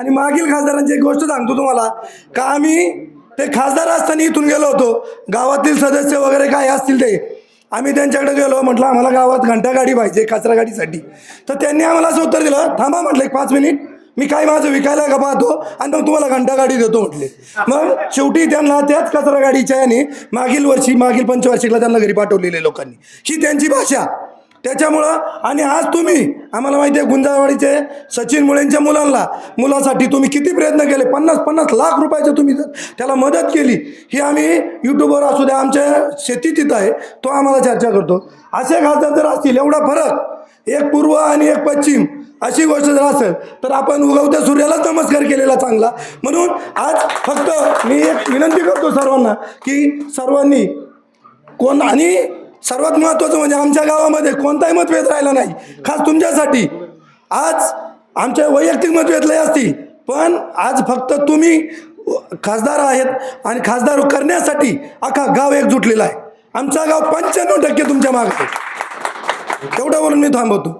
आणि मागील खासदारांची एक गोष्ट सांगतो तुम्हाला. का आम्ही ते खासदार असताना इथून गेलो होतो. गावातील सदस्य वगैरे काय असतील ते आम्ही त्यांच्याकडे गेलो. म्हटलं आम्हाला गावात घंटा गाडी पाहिजे कचरा गाडीसाठी. तर त्यांनी आम्हाला असं उत्तर दिलं थांबा म्हटलं एक पाच मिनिट. मी काय माझं विकायला का पाहतो? आणि मग तुम्हाला घंटा गाडी देतो म्हटले. मग शेवटी त्यांना त्याच कचरा गाडीच्या याने मागील वर्षी मागील पंचवार्षिकला त्यांना घरी पाठवलेले लोकांनी. ही त्यांची भाषा. त्याच्यामुळं आणि आज तुम्ही आम्हाला माहिती आहे गुंजाळवाडीचे सचिन मुळेंच्या मुलांना मुलासाठी तुम्ही किती प्रयत्न केले? पन्नास पन्नास लाख रुपयाचे तुम्ही जर त्याला मदत केली ही आम्ही यूट्यूबवर असू द्या आमच्या शेती तिथं आहे तो आम्हाला चर्चा करतो. असे खासदार जर असतील एवढा फरक एक पूर्व आणि एक पश्चिम अशी गोष्ट जर असेल तर आपण उगवत्या सूर्यालाच नमस्कार केलेला चांगला. म्हणून आज फक्त मी एक विनंती करतो सर्वांना की सर्वांनी कोण आणि सर्वात महत्त्वाचं म्हणजे आमच्या गावामध्ये कोणताही मतभेद राहिला नाही खास तुमच्यासाठी. आज आमच्या वैयक्तिक मतभेद लय असतील पण आज फक्त तुम्ही खासदार आहेत आणि खासदार करण्यासाठी अख्खा गाव एकजुटलेला आहे. आमचा गाव पंच्याण्णव टक्के तुमच्या मागे एवढं बोलून मी थांबवतो.